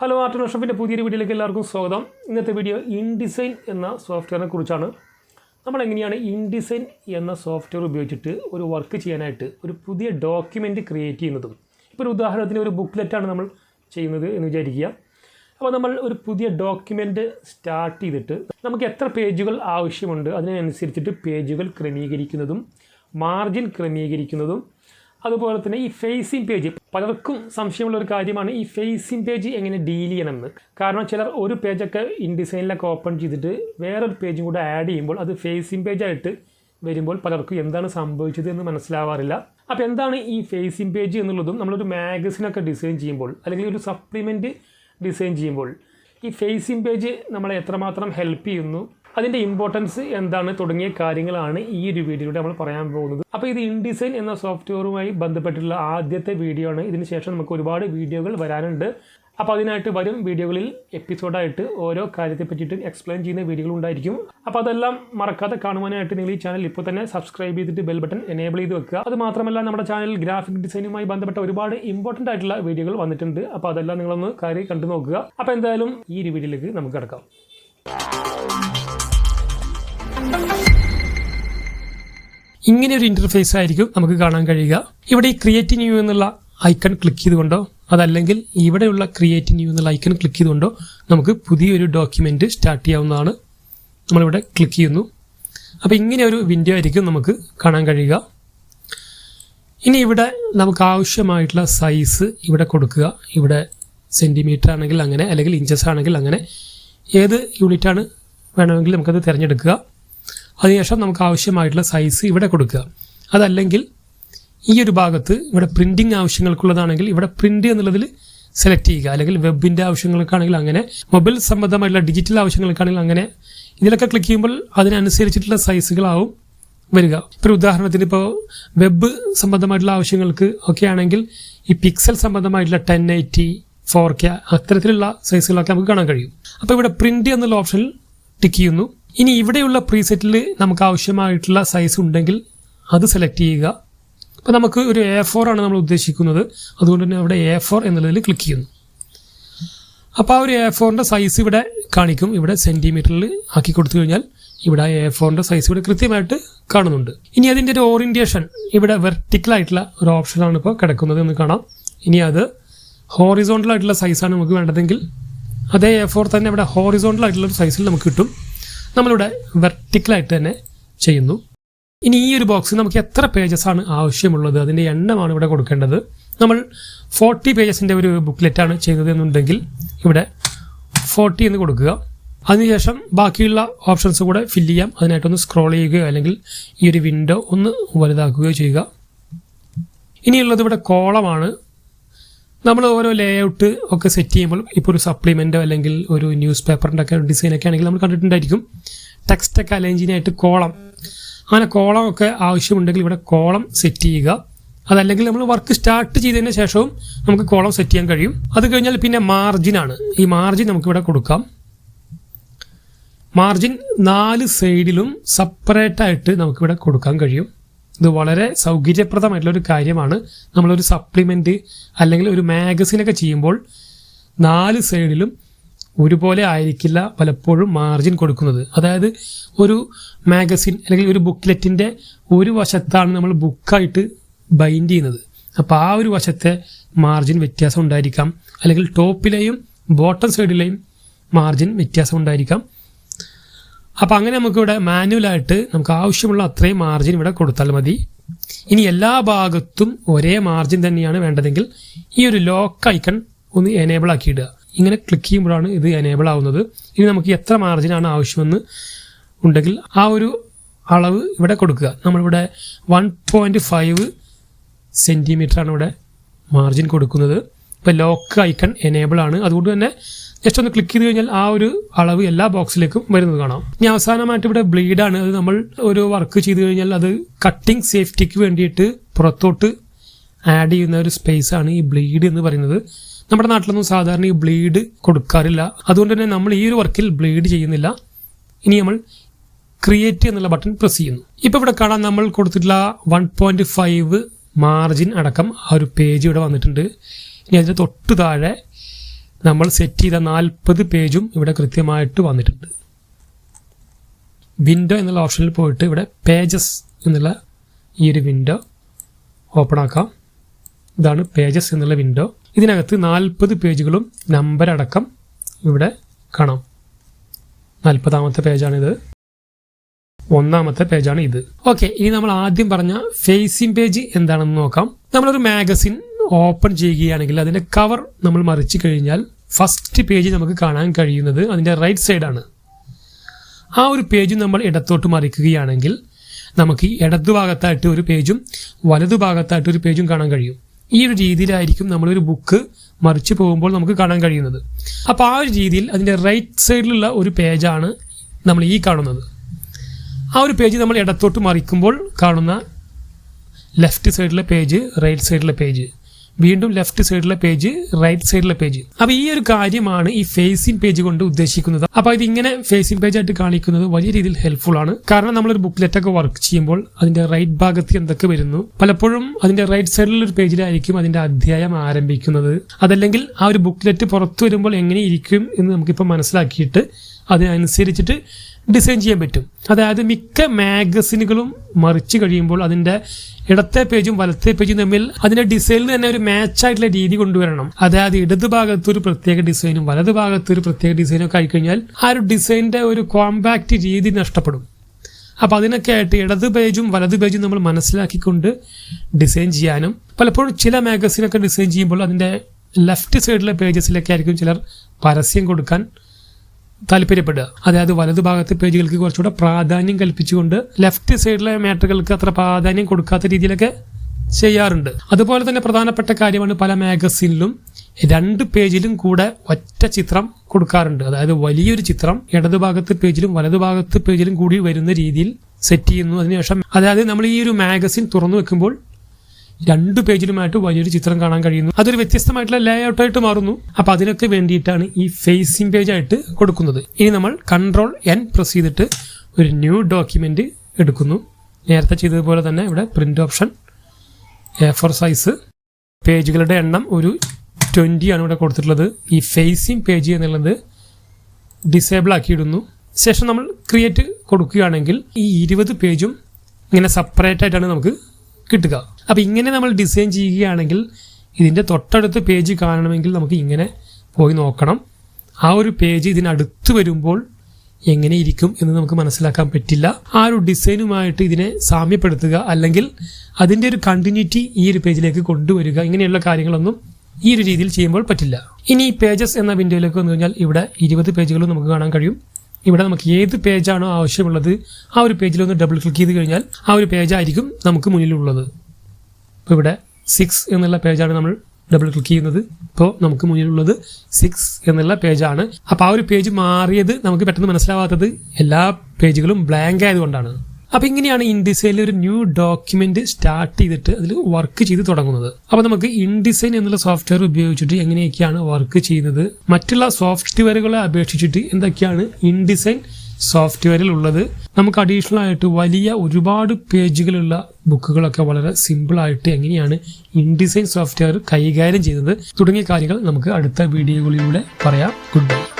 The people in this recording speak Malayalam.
ഹലോ ആർട്ട് വർഷപ്പിന്റെ പുതിയൊരു വീഡിയോയിലേക്ക് എല്ലാവർക്കും സ്വാഗതം. ഇന്നത്തെ വീഡിയോ ഇൻഡിസൈൻ എന്ന സോഫ്റ്റ്വെയറിനെ കുറിച്ചാണ്. നമ്മൾ എങ്ങനെയാണ് ഇൻഡിസൈൻ എന്ന സോഫ്റ്റ്വെയർ ഉപയോഗിച്ചിട്ട് ഒരു വർക്ക് ചെയ്യാനായിട്ട് ഒരു പുതിയ ഡോക്യുമെന്റ് ക്രിയേറ്റ് ചെയ്യുന്നതും? ഇപ്പോൾ ഒരു ഉദാഹരണത്തിന് ഒരു ബുക്ക്ലെറ്റാണ് നമ്മൾ ചെയ്യുന്നത് എന്ന് വിചാരിക്കുക. അപ്പോൾ നമ്മൾ ഒരു പുതിയ ഡോക്യുമെന്റ് സ്റ്റാർട്ട് ചെയ്തിട്ട് നമുക്ക് എത്ര പേജുകൾ ആവശ്യമുണ്ട് അതിനനുസരിച്ചിട്ട് പേജുകൾ ക്രമീകരിക്കുന്നതും മാർജിൻ ക്രമീകരിക്കുന്നതും അതുപോലെ തന്നെ ഈ ഫേസിംഗ് പേജ് പലർക്കും സംശയമുള്ള ഒരു കാര്യമാണ് ഈ ഫേസിംഗ് പേജ് എങ്ങനെ ഡീൽ ചെയ്യണമെന്ന്. കാരണം ചിലർ ഒരു പേജൊക്കെ ഇൻഡിസൈനിലൊക്കെ ഓപ്പൺ ചെയ്തിട്ട് വേറൊരു പേജും കൂടെ ആഡ് ചെയ്യുമ്പോൾ അത് ഫേസിംഗ് പേജായിട്ട് വരുമ്പോൾ പലർക്കും എന്താണ് സംഭവിച്ചത് എന്ന് മനസ്സിലാവാറില്ല. അപ്പോൾ എന്താണ് ഈ ഫേസിംഗ് പേജ് എന്നുള്ളതും നമ്മളൊരു മാഗസിനൊക്കെ ഡിസൈൻ ചെയ്യുമ്പോൾ അല്ലെങ്കിൽ ഒരു സപ്ലിമെന്റ് ഡിസൈൻ ചെയ്യുമ്പോൾ ഈ ഫേസിംഗ് പേജ് നമ്മളെ എത്രമാത്രം ഹെൽപ്പ് ചെയ്യുന്നു അതിന്റെ ഇമ്പോർട്ടൻസ് എന്താണ് തുടങ്ങിയ കാര്യങ്ങളാണ് ഈ ഒരു വീഡിയോയിലൂടെ നമ്മൾ പറയാൻ പോകുന്നത്. അപ്പോൾ ഇത് ഇൻഡിസൈൻ എന്ന സോഫ്റ്റ്വെയറുമായി ബന്ധപ്പെട്ടുള്ള ആദ്യത്തെ വീഡിയോ ആണ്. ഇതിന് ശേഷം നമുക്ക് ഒരുപാട് വീഡിയോകൾ വരാനുണ്ട്. അപ്പോൾ അതിനായിട്ട് വരും വീഡിയോകളിൽ എപ്പിസോഡായിട്ട് ഓരോ കാര്യത്തെ പറ്റിയിട്ടും എക്സ്പ്ലെയിൻ ചെയ്യുന്ന വീഡിയോകൾ ഉണ്ടായിരിക്കും. അപ്പോൾ അതെല്ലാം മറക്കാതെ കാണുവാനായിട്ട് നിങ്ങൾ ഈ ചാനൽ ഇപ്പോൾ തന്നെ സബ്സ്ക്രൈബ് ചെയ്തിട്ട് ബെൽ ബട്ടൺ എനേബിൾ ചെയ്ത് വെക്കുക. അത് മാത്രമല്ല നമ്മുടെ ചാനൽ ഗ്രാഫിക് ഡിസൈനുമായി ബന്ധപ്പെട്ട ഒരുപാട് ഇമ്പോർട്ടന്റ് ആയിട്ടുള്ള വീഡിയോകൾ വന്നിട്ടുണ്ട്. അപ്പോൾ അതെല്ലാം നിങ്ങളൊന്ന് കാര്യം കണ്ടു നോക്കുക അപ്പോൾ എന്തായാലും ഈ ഒരു വീഡിയോയിലേക്ക് നമുക്ക് കിടക്കാം. ഇങ്ങനെ ഒരു ഇന്റർഫേസ് ആയിരിക്കും നമുക്ക് കാണാൻ കഴിയുക. ഇവിടെ ഈ ക്രിയേറ്റ് ന്യൂ എന്നുള്ള ഐക്കൺ ക്ലിക്ക് ചെയ്തുകൊണ്ടോ അതല്ലെങ്കിൽ ഇവിടെയുള്ള ക്രിയേറ്റ് ന്യൂ എന്നുള്ള ഐക്കൺ ക്ലിക്ക് ചെയ്തുകൊണ്ടോ നമുക്ക് പുതിയൊരു ഡോക്യുമെന്റ് സ്റ്റാർട്ട് ചെയ്യാവുന്നതാണ്. നമ്മളിവിടെ ക്ലിക്ക് ചെയ്യുന്നു. അപ്പോൾ ഇങ്ങനെ ഒരു വിൻഡോ ആയിരിക്കും നമുക്ക് കാണാൻ കഴിയുക. ഇനി ഇവിടെ നമുക്ക് ആവശ്യമായിട്ടുള്ള സൈസ് ഇവിടെ കൊടുക്കുക. ഇവിടെ സെന്റിമീറ്റർ ആണെങ്കിൽ അങ്ങനെ അല്ലെങ്കിൽ ഇഞ്ചസ് ആണെങ്കിൽ അങ്ങനെ. ഏത് യൂണിറ്റാണ് വേണമെങ്കിൽ നമുക്കത് തിരഞ്ഞെടുക്കുക. അതിനുശേഷം നമുക്ക് ആവശ്യമായിട്ടുള്ള സൈസ് ഇവിടെ കൊടുക്കുക. അതല്ലെങ്കിൽ ഈ ഒരു ഭാഗത്ത് ഇവിടെ പ്രിന്റിങ് ആവശ്യങ്ങൾക്കുള്ളതാണെങ്കിൽ ഇവിടെ പ്രിന്റ് എന്നുള്ളതിൽ സെലക്ട് ചെയ്യുക. അല്ലെങ്കിൽ വെബിന്റെ ആവശ്യങ്ങൾക്കാണെങ്കിൽ അങ്ങനെ മൊബൈൽ സംബന്ധമായിട്ടുള്ള ഡിജിറ്റൽ ആവശ്യങ്ങൾക്കാണെങ്കിൽ അങ്ങനെ ഇതിലൊക്കെ ക്ലിക്ക് ചെയ്യുമ്പോൾ അതിനനുസരിച്ചിട്ടുള്ള സൈസുകളാവും വരിക. ഇപ്പോൾ ഉദാഹരണത്തിന് ഇപ്പോൾ വെബ് സംബന്ധമായിട്ടുള്ള ആവശ്യങ്ങൾക്ക് ഒക്കെ ആണെങ്കിൽ ഈ പിക്സൽ സംബന്ധമായിട്ടുള്ള ടെൻ എയ്റ്റി ഫോർ കെ അത്തരത്തിലുള്ള സൈസുകളൊക്കെ നമുക്ക് കാണാൻ കഴിയും. അപ്പോൾ ഇവിടെ പ്രിന്റ് എന്നുള്ള ഓപ്ഷനിൽ ടിക്ക് ചെയ്യുന്നു. ഇനി ഇവിടെയുള്ള പ്രീസെറ്റിൽ നമുക്ക് ആവശ്യമായിട്ടുള്ള സൈസ് ഉണ്ടെങ്കിൽ അത് സെലക്ട് ചെയ്യുക. അപ്പോൾ നമുക്ക് ഒരു എ ഫോർ ആണ് നമ്മൾ ഉദ്ദേശിക്കുന്നത്. അതുകൊണ്ട് തന്നെ അവിടെ എ ഫോർ എന്നുള്ളതിൽ ക്ലിക്ക് ചെയ്യുന്നു. അപ്പോൾ ആ ഒരു എ ഫോറിന്റെ സൈസ് ഇവിടെ കാണിക്കും. ഇവിടെ സെന്റിമീറ്ററിൽ ആക്കി കൊടുത്തു കഴിഞ്ഞാൽ ഇവിടെ എ ഫോറിന്റെ സൈസ് ഇവിടെ കൃത്യമായിട്ട് കാണുന്നുണ്ട്. ഇനി അതിന്റെ ഒരു ഓറിയന്റേഷൻ ഇവിടെ വെർട്ടിക്കലായിട്ടുള്ള ഒരു ഓപ്ഷനാണ് ഇപ്പോൾ കിടക്കുന്നത് എന്ന് കാണാം. ഇനി അത് ഹോറിസോണ്ടൽ ആയിട്ടുള്ള സൈസാണ് നമുക്ക് വേണ്ടതെങ്കിൽ അതേ എ ഫോർ തന്നെ ഇവിടെ ഹോറിസോണ്ടൽ ആയിട്ടുള്ള ഒരു സൈസിൽ നമുക്ക് കിട്ടും. നമ്മളിവിടെ വെർട്ടിക്കലായിട്ട് തന്നെ ചെയ്യുന്നു. ഇനി ഈ ഒരു ബോക്സിൽ നമുക്ക് എത്ര പേജസ് ആണ് ആവശ്യമുള്ളത്? അതിന്റെ എണ്ണമാണ് ഇവിടെ കൊടുക്കേണ്ടത്. നമ്മൾ ഫോർട്ടി പേജസിന്റെ ഒരു ബുക്ക്ലെറ്റാണ് ചെയ്തത് എന്നുണ്ടെങ്കിൽ ഇവിടെ ഫോർട്ടി എന്ന് കൊടുക്കുക. അതിനുശേഷം ബാക്കിയുള്ള ഓപ്ഷൻസ് കൂടെ ഫില്ല് ചെയ്യാം. അതിനായിട്ടൊന്ന് സ്ക്രോൾ ചെയ്യുകയോ അല്ലെങ്കിൽ ഈ ഒരു വിൻഡോ ഒന്ന് വലുതാക്കുകയോ ചെയ്യുക. ഇനിയുള്ളത് ഇവിടെ കോളമാണ് നമ്മൾ ഓരോ ലേഔട്ട് ഒക്കെ സെറ്റ് ചെയ്യുമ്പോൾ ഇപ്പോൾ ഒരു സപ്ലിമെന്റോ അല്ലെങ്കിൽ ഒരു ന്യൂസ് പേപ്പറിന്റെ ഒക്കെ ഡിസൈനൊക്കെ ആണെങ്കിൽ നമ്മൾ കണ്ടിട്ടുണ്ടായിരിക്കും. ടെക്സ്റ്റൊക്കെ അലൈൻ ചെയ്യാനായിട്ട് കോളം അങ്ങനെ കോളം ഒക്കെ ആവശ്യമുണ്ടെങ്കിൽ ഇവിടെ കോളം സെറ്റ് ചെയ്യുക. അതല്ലെങ്കിൽ നമ്മൾ വർക്ക് സ്റ്റാർട്ട് ചെയ്തതിന് ശേഷവും നമുക്ക് കോളം സെറ്റ് ചെയ്യാൻ കഴിയും. അത് കഴിഞ്ഞാൽ പിന്നെ മാർജിനാണ് ഈ മാർജിൻ നമുക്കിവിടെ കൊടുക്കാം. മാർജിൻ നാല് സൈഡിലും സെപ്പറേറ്റ് ആയിട്ട് നമുക്കിവിടെ കൊടുക്കാൻ കഴിയും. ഇത് വളരെ സൗകര്യപ്രദമായിട്ടുള്ള ഒരു കാര്യമാണ്. നമ്മളൊരു സപ്ലിമെന്റ് അല്ലെങ്കിൽ ഒരു മാഗസിനൊക്കെ ചെയ്യുമ്പോൾ നാല് സൈഡിലും ഒരുപോലെ ആയിരിക്കില്ല പലപ്പോഴും മാർജിൻ കൊടുക്കുന്നത്. അതായത് ഒരു മാഗസിൻ അല്ലെങ്കിൽ ഒരു ബുക്ക്ലെറ്റിന്റെ ഒരു വശത്താണ് നമ്മൾ ബുക്കായിട്ട് ബൈൻഡ് ചെയ്യുന്നത്. അപ്പോൾ ആ ഒരു വശത്തെ മാർജിൻ വ്യത്യാസം ഉണ്ടായിരിക്കാം. അല്ലെങ്കിൽ ടോപ്പിലെയും ബോട്ടം സൈഡിലെയും മാർജിൻ വ്യത്യാസം ഉണ്ടായിരിക്കാം. അപ്പോൾ അങ്ങനെ നമുക്കിവിടെ മാനുവലായിട്ട് നമുക്ക് ആവശ്യമുള്ള അത്രയും മാർജിൻ ഇവിടെ കൊടുത്താൽ മതി. ഇനി എല്ലാ ഭാഗത്തും ഒരേ മാർജിൻ തന്നെയാണ് വേണ്ടതെങ്കിൽ ഈ ഒരു ലോക്ക് ഐക്കൺ ഒന്ന് എനേബിൾ ആക്കിയിടുക. ഇങ്ങനെ ക്ലിക്ക് ചെയ്യുമ്പോഴാണ് ഇത് എനേബിൾ ആവുന്നത്. ഇനി നമുക്ക് എത്ര മാർജിനാണ് ആവശ്യമെന്ന് ഉണ്ടെങ്കിൽ ആ ഒരു അളവ് ഇവിടെ കൊടുക്കുക. നമ്മളിവിടെ വൺ പോയിന്റ് ഫൈവ് സെന്റിമീറ്ററാണ് ഇവിടെ മാർജിൻ കൊടുക്കുന്നത്. ഇപ്പോൾ ലോക്ക് ഐക്കൺ എനേബിൾ ആണ്. അതുകൊണ്ട് തന്നെ ജസ്റ്റ് ഒന്ന് ക്ലിക്ക് ചെയ്ത് കഴിഞ്ഞാൽ ആ ഒരു അളവ് എല്ലാ ബോക്സിലേക്കും വരുന്നത് കാണാം. ഇനി അവസാനമായിട്ട് ഇവിടെ ബ്ലീഡാണ് അത് നമ്മൾ ഒരു വർക്ക് ചെയ്ത് കഴിഞ്ഞാൽ അത് കട്ടിങ് സേഫ്റ്റിക്ക് വേണ്ടിയിട്ട് പുറത്തോട്ട് ആഡ് ചെയ്യുന്ന ഒരു സ്പേസ് ആണ് ഈ ബ്ലീഡ് എന്ന് പറയുന്നത്. നമ്മുടെ നാട്ടിലൊന്നും സാധാരണ ഈ ബ്ലീഡ് കൊടുക്കാറില്ല. അതുകൊണ്ട് തന്നെ നമ്മൾ ഈ ഒരു വർക്കിൽ ബ്ലീഡ് ചെയ്യുന്നില്ല. ഇനി നമ്മൾ ക്രിയേറ്റ് എന്നുള്ള ബട്ടൺ പ്രസ് ചെയ്യുന്നു. ഇപ്പോൾ ഇവിടെ കാണാൻ നമ്മൾ കൊടുത്തിട്ടുള്ള വൺ പോയിന്റ് ഫൈവ് മാർജിൻ അടക്കം ആ ഒരു പേജ് ഇവിടെ വന്നിട്ടുണ്ട്. ഇനി അതിന്റെ തൊട്ട് താഴെ നമ്മൾ സെറ്റ് ചെയ്ത നാൽപ്പത് പേജും ഇവിടെ കൃത്യമായിട്ട് വന്നിട്ടുണ്ട്. വിൻഡോ എന്നുള്ള ഓപ്ഷനിൽ പോയിട്ട് ഇവിടെ പേജസ് എന്നുള്ള ഈ ഒരു വിൻഡോ ഓപ്പൺ ആക്കാം. ഇതാണ് പേജസ് എന്നുള്ള വിൻഡോ ഇതിനകത്ത് നാൽപ്പത് പേജുകളും നമ്പർ അടക്കം ഇവിടെ കാണാം. നാൽപ്പതാമത്തെ പേജാണിത്. ഒന്നാമത്തെ പേജാണ് ഇത്. ഓക്കെ ഇനി നമ്മൾ ആദ്യം പറഞ്ഞ ഫേസിംഗ് പേജ് എന്താണെന്ന് നോക്കാം. നമ്മളൊരു മാഗസിൻ ഓപ്പൺ ചെയ്യുകയാണെങ്കിൽ അതിന്റെ കവർ നമ്മൾ മറിച്ച് കഴിഞ്ഞാൽ ഫസ്റ്റ് പേജ് നമുക്ക് കാണാൻ കഴിയുന്നത് അതിന്റെ റൈറ്റ് സൈഡാണ് ആ ഒരു പേജ് നമ്മൾ ഇടത്തോട്ട് മറിക്കുകയാണെങ്കിൽ നമുക്ക് ഇടതുഭാഗത്തായിട്ട് ഒരു പേജും വലതുഭാഗത്തായിട്ട് ഒരു പേജും കാണാൻ കഴിയും. ഈ ഒരു രീതിയിലായിരിക്കും നമ്മളൊരു ബുക്ക് മറിച്ച് പോകുമ്പോൾ നമുക്ക് കാണാൻ കഴിയുന്നത്. അപ്പോൾ ആ ഒരു രീതിയിൽ അതിന്റെ റൈറ്റ് സൈഡിലുള്ള ഒരു പേജാണ് നമ്മൾ ഈ കാണുന്നത്. ആ ഒരു പേജ് നമ്മൾ ഇടത്തോട്ട് മറിക്കുമ്പോൾ കാണുന്ന ലെഫ്റ്റ് സൈഡിലെ പേജ് റൈറ്റ് സൈഡിലെ പേജ് വീണ്ടും ലെഫ്റ്റ് സൈഡിലെ പേജ് റൈറ്റ് സൈഡിലെ പേജ് അപ്പൊ ഈ ഒരു കാര്യമാണ് ഈ ഫേസിംഗ് പേജ് കൊണ്ട് ഉദ്ദേശിക്കുന്നത്. അപ്പൊ ഇത് ഇങ്ങനെ ഫേസിംഗ് പേജ് ആയിട്ട് കാണിക്കുന്നത് വലിയ രീതിയിൽ ഹെൽപ്ഫുൾ ആണ്. കാരണം നമ്മൾ ഒരു ബുക്ക്ലെറ്റ് ഒക്കെ വർക്ക് ചെയ്യുമ്പോൾ അതിന്റെ റൈറ്റ് ഭാഗത്ത് എന്തൊക്കെ വരുന്നു പലപ്പോഴും അതിന്റെ റൈറ്റ് സൈഡിലുള്ള ഒരു പേജിലായിരിക്കും അതിന്റെ അധ്യായം ആരംഭിക്കുന്നത്. അതല്ലെങ്കിൽ ആ ഒരു ബുക്ക്ലെറ്റ് പുറത്തു വരുമ്പോൾ എങ്ങനെ ഇരിക്കും എന്ന് നമുക്കിപ്പോൾ മനസ്സിലാക്കിയിട്ട് അതിനനുസരിച്ചിട്ട് ഡിസൈൻ ചെയ്യാൻ പറ്റും. അതായത് മിക്ക മാഗസിനുകളും മറിച്ച് കഴിയുമ്പോൾ അതിന്റെ ഇടത്തെ പേജും വലത്തെ പേജും തമ്മിൽ അതിന്റെ ഡിസൈനിൽ തന്നെ ഒരു മാച്ച് ആയിട്ടുള്ള രീതി കൊണ്ടുവരണം. അതായത് ഇടത് ഭാഗത്ത് ഒരു പ്രത്യേക ഡിസൈനും വലത് ഭാഗത്ത് ഒരു പ്രത്യേക ഡിസൈനും ഒക്കെ ആയിക്കഴിഞ്ഞാൽ ആ ഒരു ഡിസൈനിന്റെ ഒരു കോമ്പാക്ട് രീതി നഷ്ടപ്പെടും. അപ്പോൾ അതിനൊക്കെ ആയിട്ട് ഇടത് പേജും വലത് പേജും നമ്മൾ മനസ്സിലാക്കിക്കൊണ്ട് ഡിസൈൻ ചെയ്യാനും പലപ്പോഴും ചില മാഗസിനൊക്കെ ഡിസൈൻ ചെയ്യുമ്പോൾ അതിന്റെ ലെഫ്റ്റ് സൈഡിലെ പേജസിലൊക്കെ ആയിരിക്കും ചിലർ പരസ്യം കൊടുക്കാൻ താല്പര്യപ്പെടുക. അതായത് വലതുഭാഗത്തെ പേജുകൾക്ക് കുറച്ചുകൂടെ പ്രാധാന്യം കൽപ്പിച്ചുകൊണ്ട് ലെഫ്റ്റ് സൈഡിലെ മാറ്ററുകൾക്ക് അത്ര പ്രാധാന്യം കൊടുക്കാത്ത രീതിയിലൊക്കെ ചെയ്യാറുണ്ട്. അതുപോലെ തന്നെ പ്രധാനപ്പെട്ട കാര്യമാണ് പല മാഗസീനിലും രണ്ട് പേജിലും കൂടെ ഒറ്റ ചിത്രം കൊടുക്കാറുണ്ട്. അതായത് വലിയൊരു ചിത്രം ഇടതുഭാഗത്തെ പേജിലും വലതുഭാഗത്തെ പേജിലും കൂടി വരുന്ന രീതിയിൽ സെറ്റ് ചെയ്യുന്നു. അതിനുശേഷം അതായത് നമ്മൾ ഈ ഒരു മാഗസിൻ തുറന്നു വെക്കുമ്പോൾ രണ്ട് പേജിലുമായിട്ട് വലിയൊരു ചിത്രം കാണാൻ കഴിയുന്നു. അതൊരു വ്യത്യസ്തമായിട്ടുള്ള ലേ ഔട്ടായിട്ട് മാറുന്നു. അപ്പൊ അതിനൊക്കെ വേണ്ടിയിട്ടാണ് ഈ ഫേസിംഗ് പേജ് ആയിട്ട് കൊടുക്കുന്നത്. ഇനി നമ്മൾ കൺട്രോൾ എൻ പ്രസ് ചെയ്തിട്ട് ഒരു ന്യൂ ഡോക്യുമെന്റ് എടുക്കുന്നു. നേരത്തെ ചെയ്തതുപോലെ തന്നെ ഇവിടെ print option A four size പേജുകളുടെ എണ്ണം ഒരു ട്വന്റി ആണ് ഇവിടെ കൊടുത്തിട്ടുള്ളത്. ഈ ഫേസിംഗ് പേജ് എന്നുള്ളത് ഡിസേബിൾ ആക്കിയിടുന്നു. ശേഷം നമ്മൾ ക്രിയേറ്റ് കൊടുക്കുകയാണെങ്കിൽ ഈ ഇരുപത് പേജും ഇങ്ങനെ സെപ്പറേറ്റ് ആയിട്ടാണ് നമുക്ക് കിട്ടുക. അപ്പോൾ ഇങ്ങനെ നമ്മൾ ഡിസൈൻ ചെയ്യുകയാണെങ്കിൽ ഇതിന്റെ തൊട്ടടുത്ത പേജ് കാണണമെങ്കിൽ നമുക്ക് ഇങ്ങനെ പോയി നോക്കണം. ആ ഒരു പേജ് ഇതിനടുത്ത് വരുമ്പോൾ എങ്ങനെ ഇരിക്കും എന്ന് നമുക്ക് മനസ്സിലാക്കാൻ പറ്റില്ല. ആ ഒരു ഡിസൈനുമായിട്ട് ഇതിനെ സാമ്യപ്പെടുത്തുക അല്ലെങ്കിൽ അതിന്റെ ഒരു കണ്ടിന്യൂറ്റി ഈ ഒരു പേജിലേക്ക് കൊണ്ടുവരിക ഇങ്ങനെയുള്ള കാര്യങ്ങളൊന്നും ഈ ഒരു രീതിയിൽ ചെയ്യുമ്പോൾ പറ്റില്ല. ഇനി പേജസ് എന്ന വിൻഡോയിലേക്ക് വന്നു കഴിഞ്ഞാൽ ഇവിടെ ഇരുപത് പേജുകളും നമുക്ക് കാണാൻ കഴിയും. ഇവിടെ നമുക്ക് ഏത് പേജാണോ ആവശ്യമുള്ളത് ആ ഒരു പേജിൽ ഒന്ന് ഡബിൾ ക്ലിക്ക് ചെയ്ത് കഴിഞ്ഞാൽ ആ ഒരു പേജായിരിക്കും നമുക്ക് മുന്നിലുള്ളത്. ഇപ്പോൾ ഇവിടെ സിക്സ് എന്നുള്ള പേജാണ് നമ്മൾ ഡബിൾ ക്ലിക്ക് ചെയ്യുന്നത്. ഇപ്പോൾ നമുക്ക് മുന്നിലുള്ളത് സിക്സ് എന്നുള്ള പേജാണ്. അപ്പോൾ ആ ഒരു പേജ് മാറിയത് നമുക്ക് പെട്ടെന്ന് മനസ്സിലാവാത്തത് എല്ലാ പേജുകളും ബ്ലാങ്ക് ആയതുകൊണ്ടാണ്. അപ്പോൾ ഇങ്ങനെയാണ് ഇൻഡിസൈനിൽ ഒരു ന്യൂ ഡോക്യുമെന്റ് സ്റ്റാർട്ട് ചെയ്തിട്ട് അതിൽ വർക്ക് ചെയ്ത് തുടങ്ങുന്നത്. അപ്പോൾ നമുക്ക് ഇൻഡിസൈൻ എന്നുള്ള സോഫ്റ്റ്വെയർ ഉപയോഗിച്ചിട്ട് എങ്ങനെയൊക്കെയാണ് വർക്ക് ചെയ്യുന്നത്? മറ്റുള്ള സോഫ്റ്റ്വെയറുകളെ അപേക്ഷിച്ചിട്ട് എന്തൊക്കെയാണ് ഇൻഡിസൈൻ സോഫ്റ്റ്വെയറിൽ ഉള്ളത്? നമുക്ക് അഡീഷണൽ ആയിട്ട് വലിയ ഒരുപാട് പേജുകളുള്ള ബുക്കുകളൊക്കെ വളരെ സിമ്പിൾ ആയിട്ട് എങ്ങനെയാണ് ഇൻഡിസൈൻ സോഫ്റ്റ്വെയർ കൈകാര്യം ചെയ്യുന്നത് തുടങ്ങിയ കാര്യങ്ങൾ നമുക്ക് അടുത്ത വീഡിയോകളിലൂടെ പറയാം. Good bye